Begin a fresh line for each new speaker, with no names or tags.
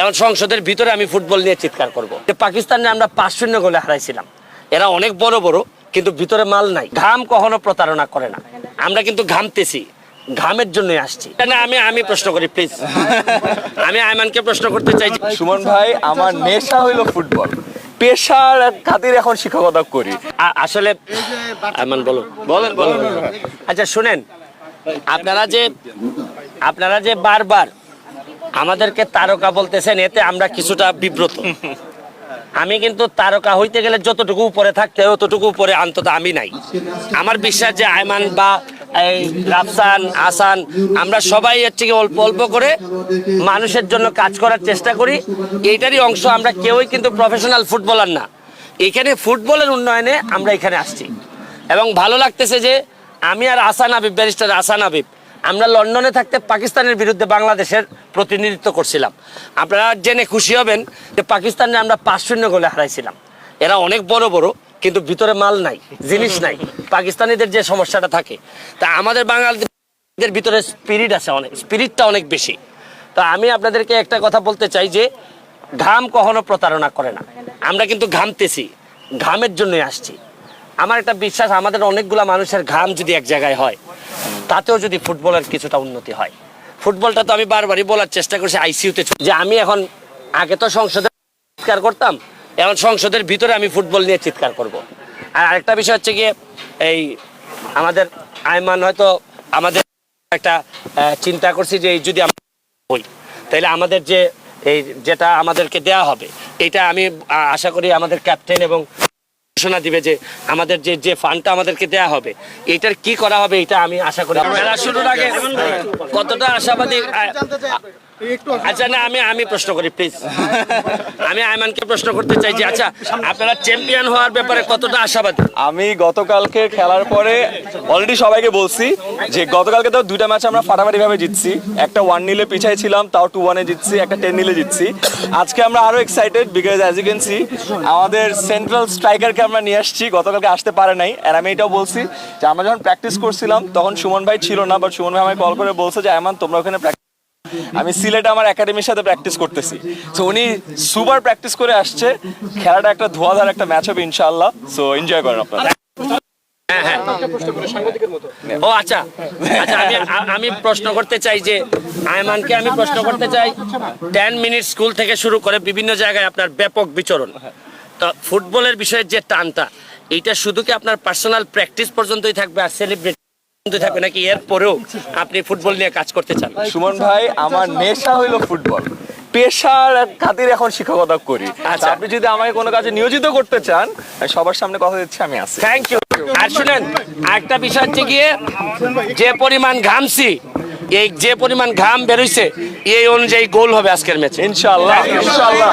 এখন সংসদের ভিতরে আমি ফুটবল নিয়ে চিৎকার করব। পাকিস্তানে আমরা পাঁচ শূন্য গোলে হারাইছিলাম। এরা অনেক বড় বড় কিন্তু ভিতরে মাল নাই। ঘাম কখনো প্রতারণা করে না। আমরা কিন্তু ঘামতেছি। ঘামের জন্যই আসছি। না আমি আমি প্রশ্ন করি প্লিজ আমি আয়মানকে প্রশ্ন করতে চাই
সুমন ভাই আমার নেশা হইল ফুটবল। পেশার খাতির এখন শিক্ষকতা করি।
আসলে আয়মান বলো।
বলেন বলেন।
আচ্ছা শুনেন। আপনারা যে আপনারা যে বারবার আমাদেরকে তারকা বলতেছেন, এতে আমরা কিছুটা বিব্রত। আমি কিন্তু তারকা হইতে গেলে যতটুকু উপরে থাকতে হয় ততটুকু উপরে অন্তত আমি নাই। আমার বিশ্বাস যে আয়মান বা এই রাফসান আসান আমরা সবাই এর থেকে অল্প অল্প করে মানুষের জন্য কাজ করার চেষ্টা করি। এইটারই অংশ আমরা কেউই কিন্তু প্রফেশনাল ফুটবলার না। এখানে ফুটবলের উন্নয়নে আমরা এখানে আসছি। এবং ভালো লাগতেছে যে আমি আর আসান আবিব ব্যারিস্টার আসান আবিব আমরা লন্ডনে থাকতে পাকিস্তানের বিরুদ্ধে বাংলাদেশের প্রতিনিধিত্ব করছিলাম। আপনারা জেনে খুশি হবেন যে পাকিস্তানে আমরা পাঁচ শূন্য গোলে হারাইছিলাম। এরা অনেক বড় বড়, কিন্তু ভিতরে মাল নাই, জিনিস নাই। পাকিস্তানিদের যে সমস্যাটা থাকে, তা আমাদের বাঙালিদের ভিতরে স্পিরিট আছে অনেক স্পিরিটটা অনেক বেশি। তা আমি আপনাদেরকে একটা কথা বলতে চাই যে, ঘাম কখনো প্রতারণা করে না। আমরা কিন্তু ঘামতেছি, ঘামের জন্যই আসছি। আমার একটা বিশ্বাস, আমাদের অনেকগুলা মানুষের ঘাম যদি এক জায়গায় হয় তাতেও যদি ফুটবলের কিছুটা উন্নতি হয়। ফুটবলটা তো আমি বারবারই বলার চেষ্টা করছি, আইসিইউতে যে আমি এখন আগে তো সংসদে চিৎকার করতাম, এখন সংসদের ভিতরে আমি ফুটবল নিয়ে চিৎকার করব। আর আরেকটা বিষয় হচ্ছে গিয়ে, এই আমাদের আয়মান হয়তো আমাদের একটা চিন্তা করছি যে এই যদি আমরা হই তাহলে আমাদের যে এই যেটা আমাদেরকে দেয়া হবে, এটা আমি আশা করি আমাদের ক্যাপ্টেন এবং ঘোষণা দিবে যে আমাদের যে যে ফান্ডটা আমাদেরকে দেয়া হবে এটার কি করা হবে এটা আমি আশা করি শুরুর আগে কতটা আশাবাদী আচ্ছা না আমি আমি প্রশ্ন করি প্লিজ আমি আয়মানকে প্রশ্ন করতে চাই যে আচ্ছা আপনারা চ্যাম্পিয়ন হওয়ার ব্যাপারে কতটা আশাবাদী?
আমি গতকালকে খেলার পরে অলরেডি সবাইকে বলছি যে গতকালকে তো দুইটা ম্যাচ আমরা ফাটাফাটি ভাবে জিতছি। একটা ওয়ান নিলে পিছাই ছিলাম তাও টু ওয়ানে জিতছি একটা টেন নিলে জিতছি। আজকে আমরা আরও excited because as you can see আমাদের সেন্ট্রাল স্ট্রাইকারকে আমরা নিয়ে আসছি গতকালকে আসতে পারে নাই। আর আমি এটাও বলছি যে আমরা যখন প্র্যাকটিস করছিলাম তখন সুমন ভাই ছিল না বাট সুমন ভাই আমাকে কল করে বলছে যে এমন তোমরা ওখানে practice আমি সিলেটে আমার একাডেমির সাথে প্র্যাকটিস করতেছি। সো উনি সুপার প্র্যাকটিস করে আসছে। খেলাটা একটা ধোয়াধার একটা ম্যাচ হবে ইনশাআল্লাহ। সো এনজয় করেন আপনারা।
ও আচ্ছা। আচ্ছা আমি আমি প্রশ্ন করতে চাই যে, আয়মানকে আমি প্রশ্ন করতে চাই টেন মিনিট স্কুল থেকে শুরু করে বিভিন্ন জায়গায় আপনার ব্যাপক বিচরণ। তো ফুটবলের বিষয়ে যে টানটা, এইটা শুধু কি আপনার পার্সোনাল প্র্যাকটিস পর্যন্তই থাকবে আর সেলিব্রেট থাকবে নাকি? এর আপনি ফুটবল নিয়ে কাজ করতে চান।
সুমন ভাই আমার নেশা হইল ফুটবল। পেশার খাতির এখন শিক্ষকতা করি।
আচ্ছা।
আপনি যদি আমাকে কোনো কাজে নিয়োজিত করতে চান সবার সামনে কথা দিচ্ছি আমি আছি।
থ্যাংক ইউ আর শুনেন একটা বিষয় হচ্ছে গিয়ে যে পরিমাণ ঘামছি এই যে পরিমাণ ঘাম বেরোইছে এই অনুযায়ী গোল হবে আজকের ম্যাচে।
ইনশাআল্লাহ ইনশাআল্লাহ।